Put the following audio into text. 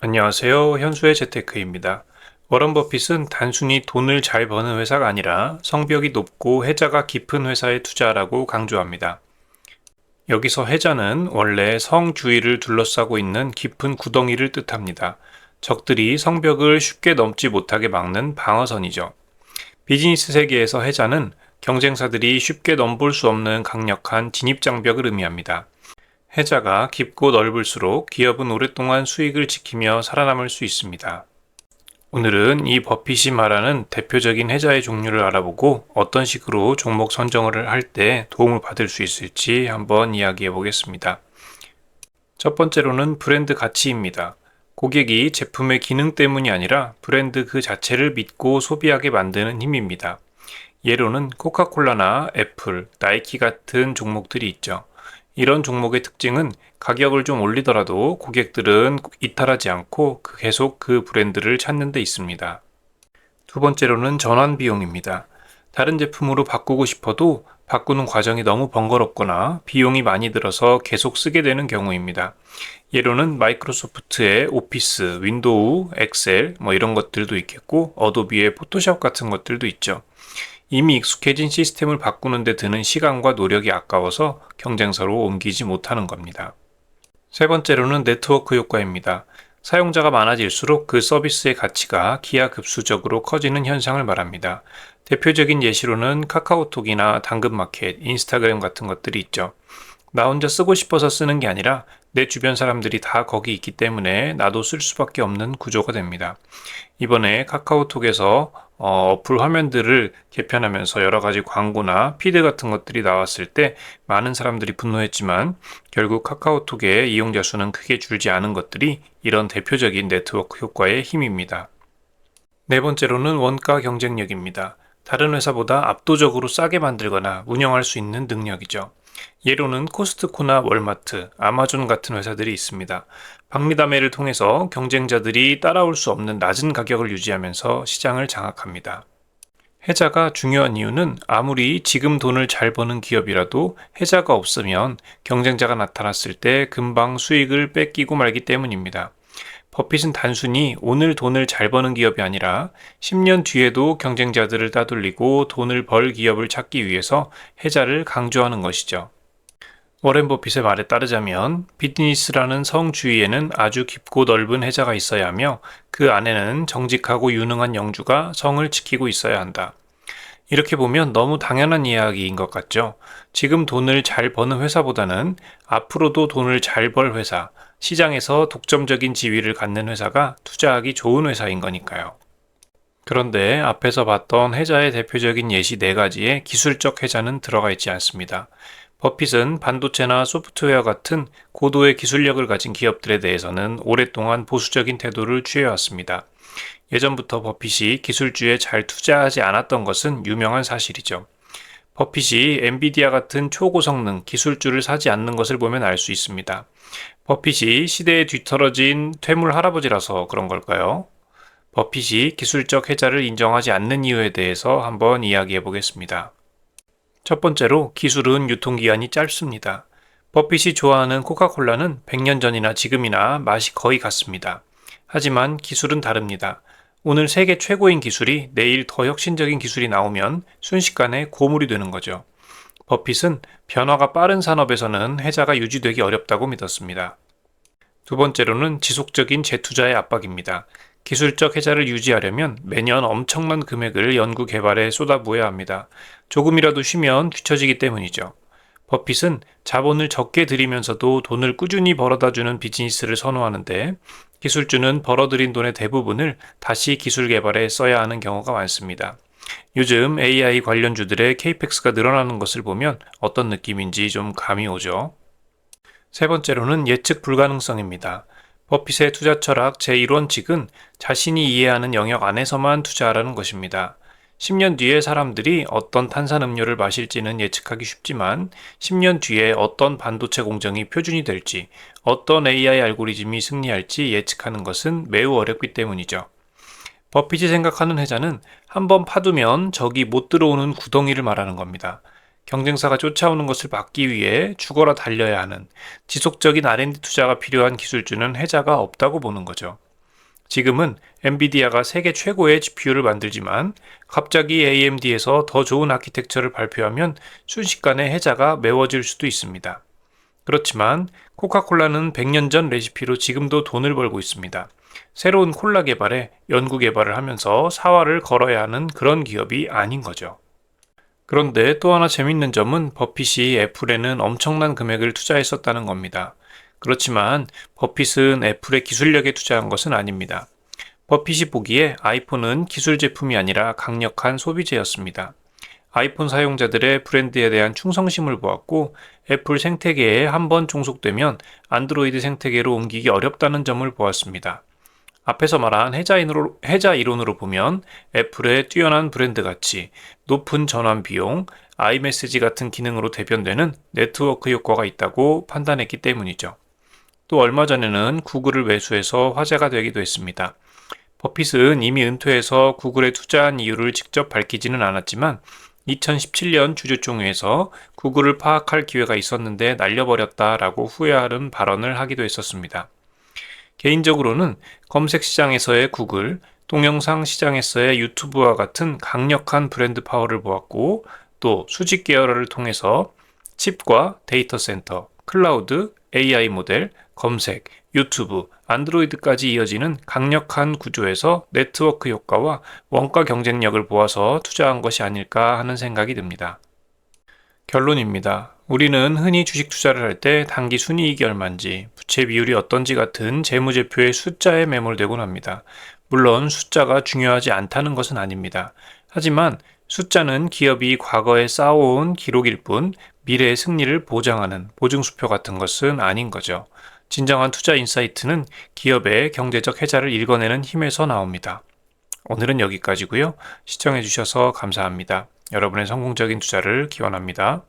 안녕하세요. 현수의 재테크입니다. 워런 버핏은 단순히 돈을 잘 버는 회사가 아니라 성벽이 높고 해자가 깊은 회사에 투자라고 강조합니다. 여기서 해자는 원래 성 주위를 둘러싸고 있는 깊은 구덩이를 뜻합니다. 적들이 성벽을 쉽게 넘지 못하게 막는 방어선이죠. 비즈니스 세계에서 해자는 경쟁사들이 쉽게 넘볼 수 없는 강력한 진입장벽을 의미합니다. 해자가 깊고 넓을수록 기업은 오랫동안 수익을 지키며 살아남을 수 있습니다. 오늘은 이 버핏이 말하는 대표적인 해자의 종류를 알아보고 어떤 식으로 종목 선정을 할 때 도움을 받을 수 있을지 한번 이야기해 보겠습니다. 첫 번째로는 브랜드 가치입니다. 고객이 제품의 기능 때문이 아니라 브랜드 그 자체를 믿고 소비하게 만드는 힘입니다. 예로는 코카콜라나 애플, 나이키 같은 종목들이 있죠. 이런 종목의 특징은 가격을 좀 올리더라도 고객들은 이탈하지 않고 그 계속 그 브랜드를 찾는 데 있습니다. 두 번째로는 전환 비용입니다. 다른 제품으로 바꾸고 싶어도 바꾸는 과정이 너무 번거롭거나 비용이 많이 들어서 계속 쓰게 되는 경우입니다. 예로는 마이크로소프트의 오피스, 윈도우, 엑셀 뭐 이런 것들도 있겠고 어도비의 포토샵 같은 것들도 있죠. 이미 익숙해진 시스템을 바꾸는데 드는 시간과 노력이 아까워서 경쟁사로 옮기지 못하는 겁니다. 세 번째로는 네트워크 효과입니다. 사용자가 많아질수록 그 서비스의 가치가 기하급수적으로 커지는 현상을 말합니다. 대표적인 예시로는 카카오톡이나 당근마켓, 인스타그램 같은 것들이 있죠. 나 혼자 쓰고 싶어서 쓰는 게 아니라 내 주변 사람들이 다 거기 있기 때문에 나도 쓸 수밖에 없는 구조가 됩니다. 이번에 카카오톡에서 어, 어플 화면들을 개편하면서 여러 가지 광고나 피드 같은 것들이 나왔을 때 많은 사람들이 분노했지만 결국 카카오톡의 이용자 수는 크게 줄지 않은 것들이 이런 대표적인 네트워크 효과의 힘입니다. 네 번째로는 원가 경쟁력입니다. 다른 회사보다 압도적으로 싸게 만들거나 운영할 수 있는 능력이죠. 예로는 코스트코나 월마트, 아마존 같은 회사들이 있습니다. 박리담회를 통해서 경쟁자들이 따라올 수 없는 낮은 가격을 유지하면서 시장을 장악합니다. 해자가 중요한 이유는 아무리 지금 돈을 잘 버는 기업이라도 해자가 없으면 경쟁자가 나타났을 때 금방 수익을 뺏기고 말기 때문입니다. 버핏은 단순히 오늘 돈을 잘 버는 기업이 아니라 10년 뒤에도 경쟁자들을 따돌리고 돈을 벌 기업을 찾기 위해서 해자를 강조하는 것이죠. 워렌 버핏의 말에 따르자면 비즈니스라는 성 주위에는 아주 깊고 넓은 해자가 있어야 하며 그 안에는 정직하고 유능한 영주가 성을 지키고 있어야 한다. 이렇게 보면 너무 당연한 이야기인 것 같죠. 지금 돈을 잘 버는 회사보다는 앞으로도 돈을 잘 벌 회사, 시장에서 독점적인 지위를 갖는 회사가 투자하기 좋은 회사인 거니까요. 그런데 앞에서 봤던 해자의 대표적인 예시 네 가지에 기술적 해자는 들어가 있지 않습니다. 버핏은 반도체나 소프트웨어 같은 고도의 기술력을 가진 기업들에 대해서는 오랫동안 보수적인 태도를 취해왔습니다. 예전부터 버핏이 기술주에 잘 투자하지 않았던 것은 유명한 사실이죠. 버핏이 엔비디아 같은 초고성능 기술주를 사지 않는 것을 보면 알 수 있습니다. 버핏이 시대에 뒤떨어진 퇴물 할아버지라서 그런 걸까요? 버핏이 기술적 해자를 인정하지 않는 이유에 대해서 한번 이야기해 보겠습니다. 첫 번째로 기술은 유통기한이 짧습니다. 버핏이 좋아하는 코카콜라는 100년 전이나 지금이나 맛이 거의 같습니다. 하지만 기술은 다릅니다. 오늘 세계 최고인 기술이 내일 더 혁신적인 기술이 나오면 순식간에 고물이 되는 거죠. 버핏은 변화가 빠른 산업에서는 해자가 유지되기 어렵다고 믿었습니다. 두 번째로는 지속적인 재투자의 압박입니다. 기술적 해자를 유지하려면 매년 엄청난 금액을 연구 개발에 쏟아부어야 합니다. 조금이라도 쉬면 뒤처지기 때문이죠. 버핏은 자본을 적게 들이면서도 돈을 꾸준히 벌어다 주는 비즈니스를 선호하는데 기술주는 벌어들인 돈의 대부분을 다시 기술 개발에 써야 하는 경우가 많습니다. 요즘 AI 관련주들의 케이펙스가 늘어나는 것을 보면 어떤 느낌인지 좀 감이 오죠. 세 번째로는 예측 불가능성입니다. 버핏의 투자 철학 제1원칙은 자신이 이해하는 영역 안에서만 투자하라는 것입니다. 10년 뒤에 사람들이 어떤 탄산음료를 마실지는 예측하기 쉽지만 10년 뒤에 어떤 반도체 공정이 표준이 될지, 어떤 AI 알고리즘이 승리할지 예측하는 것은 매우 어렵기 때문이죠. 버핏이 생각하는 회자는 한번 파두면 적이 못 들어오는 구덩이를 말하는 겁니다. 경쟁사가 쫓아오는 것을 막기 위해 죽어라 달려야 하는 지속적인 R&D 투자가 필요한 기술주는 해자가 없다고 보는 거죠. 지금은 엔비디아가 세계 최고의 GPU를 만들지만 갑자기 AMD에서 더 좋은 아키텍처를 발표하면 순식간에 해자가 메워질 수도 있습니다. 그렇지만 코카콜라는 100년 전 레시피로 지금도 돈을 벌고 있습니다. 새로운 콜라 개발에 연구 개발을 하면서 사활을 걸어야 하는 그런 기업이 아닌 거죠. 그런데 또 하나 재밌는 점은 버핏이 애플에는 엄청난 금액을 투자했었다는 겁니다. 그렇지만 버핏은 애플의 기술력에 투자한 것은 아닙니다. 버핏이 보기에 아이폰은 기술 제품이 아니라 강력한 소비재였습니다. 아이폰 사용자들의 브랜드에 대한 충성심을 보았고 애플 생태계에 한번 종속되면 안드로이드 생태계로 옮기기 어렵다는 점을 보았습니다. 앞에서 말한 해자 이론으로 보면 애플의 뛰어난 브랜드 가치, 높은 전환 비용, 아이메시지 같은 기능으로 대변되는 네트워크 효과가 있다고 판단했기 때문이죠. 또 얼마 전에는 구글을 매수해서 화제가 되기도 했습니다. 버핏은 이미 은퇴해서 구글에 투자한 이유를 직접 밝히지는 않았지만 2017년 주주총회에서 구글을 파악할 기회가 있었는데 날려버렸다라고 후회하는 발언을 하기도 했었습니다. 개인적으로는 검색 시장에서의 구글, 동영상 시장에서의 유튜브와 같은 강력한 브랜드 파워를 보았고 또 수직 계열화를 통해서 칩과 데이터 센터, 클라우드, AI 모델, 검색, 유튜브, 안드로이드까지 이어지는 강력한 구조에서 네트워크 효과와 원가 경쟁력을 보아서 투자한 것이 아닐까 하는 생각이 듭니다. 결론입니다. 우리는 흔히 주식 투자를 할 때 단기 순이익이 얼마인지, 부채 비율이 어떤지 같은 재무제표의 숫자에 매몰되곤 합니다. 물론 숫자가 중요하지 않다는 것은 아닙니다. 하지만 숫자는 기업이 과거에 쌓아온 기록일 뿐 미래의 승리를 보장하는 보증수표 같은 것은 아닌 거죠. 진정한 투자 인사이트는 기업의 경제적 해자를 읽어내는 힘에서 나옵니다. 오늘은 여기까지고요. 시청해 주셔서 감사합니다. 여러분의 성공적인 투자를 기원합니다.